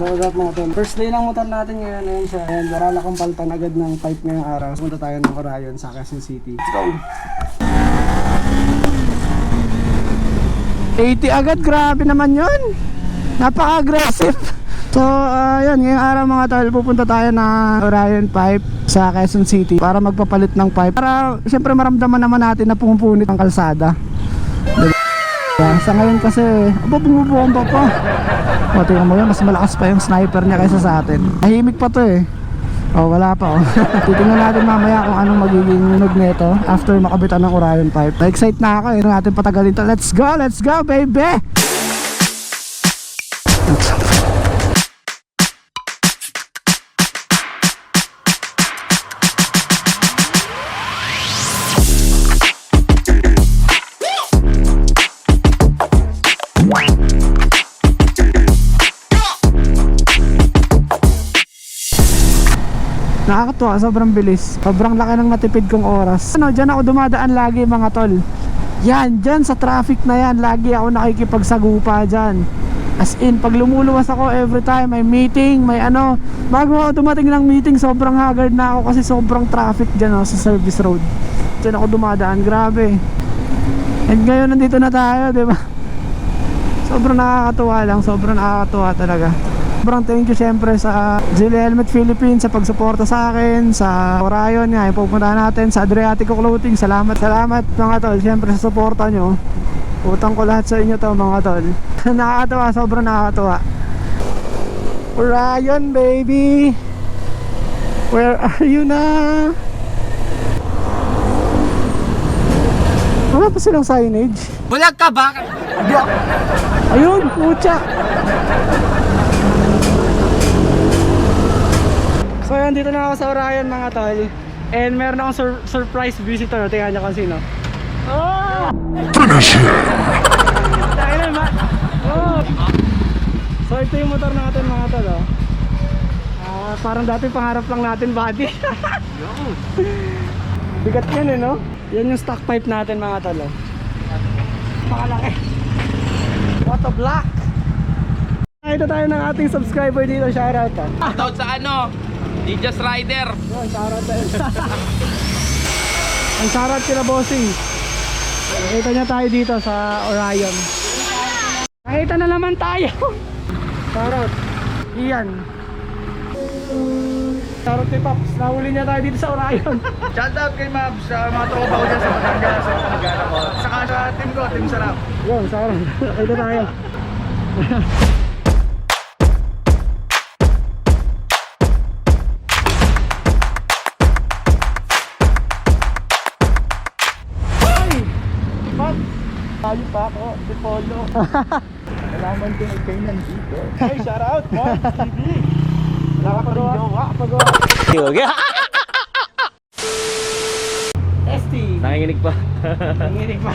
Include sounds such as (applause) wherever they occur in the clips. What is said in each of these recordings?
So what's up mga tol? First day ng motor natin ngayon, ayun siya. Ayan, darala kong paltan agad ng pipe ngayong araw. Punta tayo ng Orion sa Quezon City. Let's go! 80 agad, grabe naman yun! Napaka-aggressive! So, uh, ngayong araw mga tol, pupunta tayo ng Orion pipe sa Quezon City para magpapalit ng pipe. Para, syempre maramdaman naman natin na pumupunit ang kalsada. Diba? Sa ngayon kasi, aba bumubomba pa. O, tingnan mo yan, mas malakas pa yung sniper niya kaysa sa atin. Tahimik pa to eh. Oh, wala pa oh. (laughs) Titingnan natin mamaya kung anong magiging nunog nito after makabitan ng Orion pipe. Na-excite na ako eh. natin patagalin to. Let's go, let's go, baby! Nakakatuwa, sobrang bilis. Sobrang laki ng natipid kong oras. Ano, dyan ako dumadaan lagi mga tol. Yan, dyan sa traffic na yan, lagi ako nakikipagsagupa dyan. As in, pag lumuluwas ako every time, may meeting, may ano. Bago ako dumating ng meeting, sobrang haggard na ako kasi sobrang traffic dyan oh, sa service road. Dyan ako dumadaan, grabe. And ngayon, nandito na tayo, di ba? Sobrang nakakatuwa lang, sobrang nakakatuwa talaga. Sobrang thank you syempre sa Zilli Helmet Philippines sa pagsuporta sa akin, sa Orion nga, yung pupunta natin, sa Adriatico Clothing, salamat, salamat mga tol, syempre sa suporta nyo. Utang ko lahat sa inyo to mga tol. (laughs) nakakatawa, sobrang nakakatawa. Orion baby! Where are you na? Wala pa silang signage. Bulag ka ba? Ayun, pucha. So yun, dito na ako sa Orion mga tol. And meron akong sur- surprise visitor. Tingnan niyo kung sino. Oh! Finish him! Oh! So ito yung motor natin mga tol. Oh. Ah, parang dati pangarap lang natin body. (laughs) Bigat yan eh no? Yan yung stock pipe natin mga tol. Oh. Pakalaki. What a black! Nakita tayo ng ating subscriber dito, shoutout ah. Shoutout sa ano, Ninjas Rider. Yun, shoutout tayo. (laughs) Ang shoutout kila bossing. Nakita niya tayo dito sa Orion. Nakita na naman tayo. (laughs) Shoutout. Ian. Shoutout kay Pops. Nahuli niya tayo dito sa Orion. (laughs) Shoutout kay Mabs sa mga tropa ko dyan sa Batangas, sa mga kamag-anak ko. Saka sa team ko, Team Sarap. Yun, shoutout. Nakita tayo. Tayo pa ako, si Polo. (laughs) Nalaman ko kayo nandito. (laughs) Hey, shout out, Mom TV. (laughs) Nakapagawa. Nakapagawa. ST. Nanginginig pa. Nanginig pa.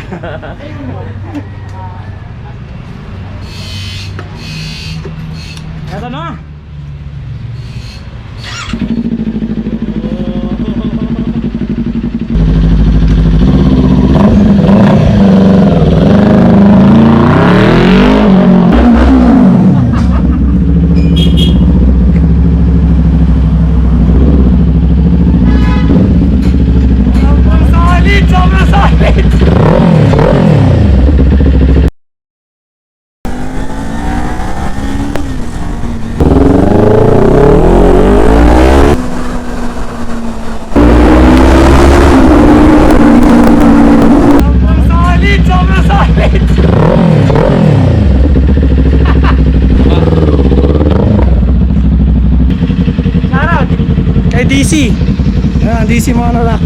Eto na. Solid! Sobrang solid! Solid! Sobrang solid! Shoutout kay DC. Ayan, DC mo ano lang.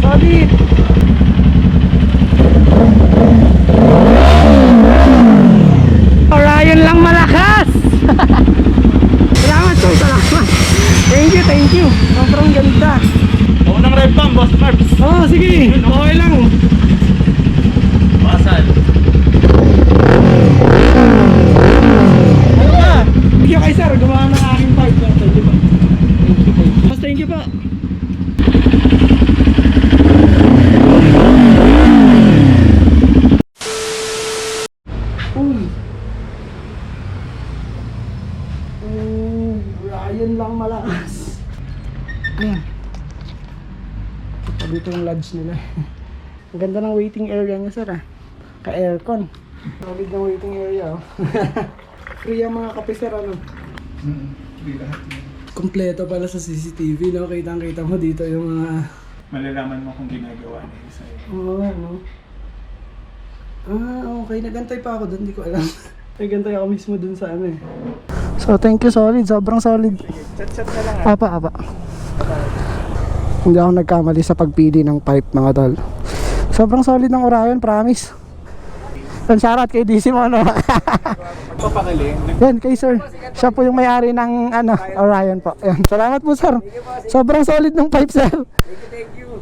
Solid! Orion lang malakas! salamat Choy, salamat! Thank you, thank you! Sobrang ganda! Unang red bomb, Boss Marbs. Oh, sige! Okay lang! Basan. Ano ba? Thank you kay sir, gumawa ng aking part. Thank you po. Thank you, thank you. Mas thank you po. dito yung lodge nila. Ang ganda ng waiting area niya sir ah. Ka-aircon. Solid ng waiting area oh. (laughs) Free ang mga kape sir ano. Kompleto pala sa CCTV no. Kitang kita mo dito yung mga... malalaman mo kung ginagawa na yun sa'yo. Oo ano. Ah okay. Nagantay pa ako doon. Hindi ko alam. (laughs) Nagantay ako mismo dun sa ano eh. So thank you solid. Sobrang solid. Chat-chat na lang Apa, apa. Hindi ako nagkamali sa pagpili ng pipe mga tol. Sobrang solid ng Orion, promise. Yan, shoutout kay DC mo, ano. Yan, kay sir. Siya po yung may-ari ng ano, Orion po. Yan. Salamat po, sir. Sobrang solid ng pipe, sir.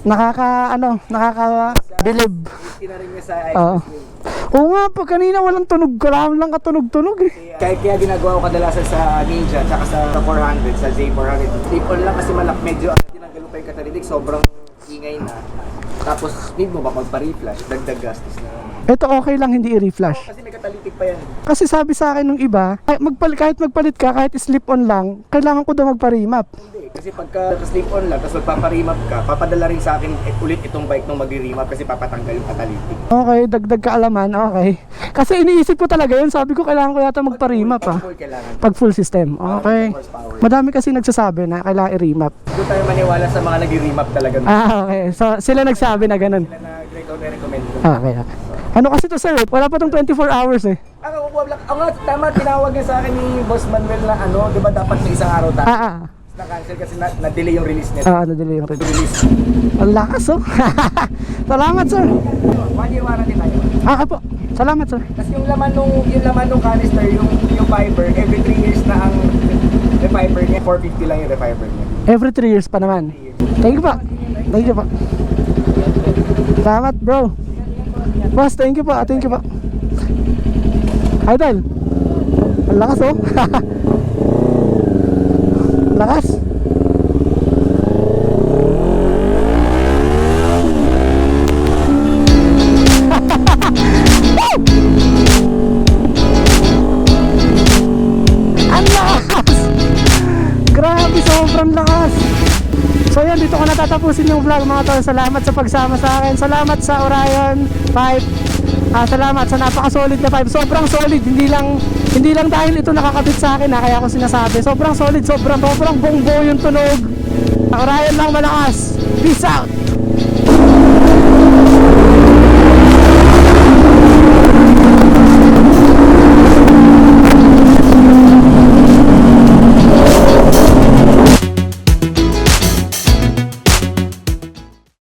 Nakaka, ano, niya sa Oo. Oo nga, pag kanina walang tunog, kailangan lang katunog-tunog eh. Kaya, kaya ginagawa ko kadalasan sa Ninja tsaka sa 400, sa Z400. Tip on lang kasi malak medyo mo pa yung catalytic, sobrang ingay na. Tapos need mo ba magpa-reflash, dagdag gastos na. Ito okay lang hindi i-reflash. Kasi may catalytic pa yan. Kasi sabi sa akin nung iba, kahit, magpal kahit magpalit ka, kahit slip on lang, kailangan ko daw magpa-remap. Hindi, kasi pagka sleep on lang, tapos magpapa-remap ka, papadala rin sa akin eh, ulit itong bike nung mag-remap kasi papatanggal yung catalytic. Okay, dagdag kaalaman, okay. Kasi iniisip ko talaga yun, sabi ko kailangan ko yata magpa-remap ah. Full kailangan. Pag full system, okay. Horsepower. Madami kasi nagsasabi na kailangan i-remap. Doon tayo maniwala sa mga nag-remap talaga. Ah, okay. So, sila nagsabi na ganun. Sila na recommend ko. Ah, okay, okay. Ano kasi to sir, wala pa tong 24 hours eh. Ah, kukuha lang. Ang tama, tinawag niya sa akin ni Boss Manuel na ano, di ba dapat sa isang araw tayo? Ah, ah. Na-cancel kasi na- na-delay yung release niya. Ah, ano yung rin. Release. Ang lakas oh. (laughs) Salamat sir. One year warranty tayo. Ah, po. Salamat sir. Tapos yung laman nung yung laman nung canister, yung yung fiber, every 3 years na ang refiber niya, 450 lang yung refiber niya. Every 3 years pa naman. Thank you po. Thank you po. Salamat bro. Boss, thank you po. ah, Thank you po. Idol. Ang lakas oh. (laughs) lakas. Yan, dito ko natatapusin yung vlog mga tol. Salamat sa pagsama sa akin. Salamat sa Orion 5. Ah, salamat sa napaka-solid na 5. Sobrang solid. Hindi lang hindi lang dahil ito nakakabit sa akin ha, kaya ako sinasabi. Sobrang solid, sobrang sobrang bongbo yung tunog. Orion lang malakas. Peace out!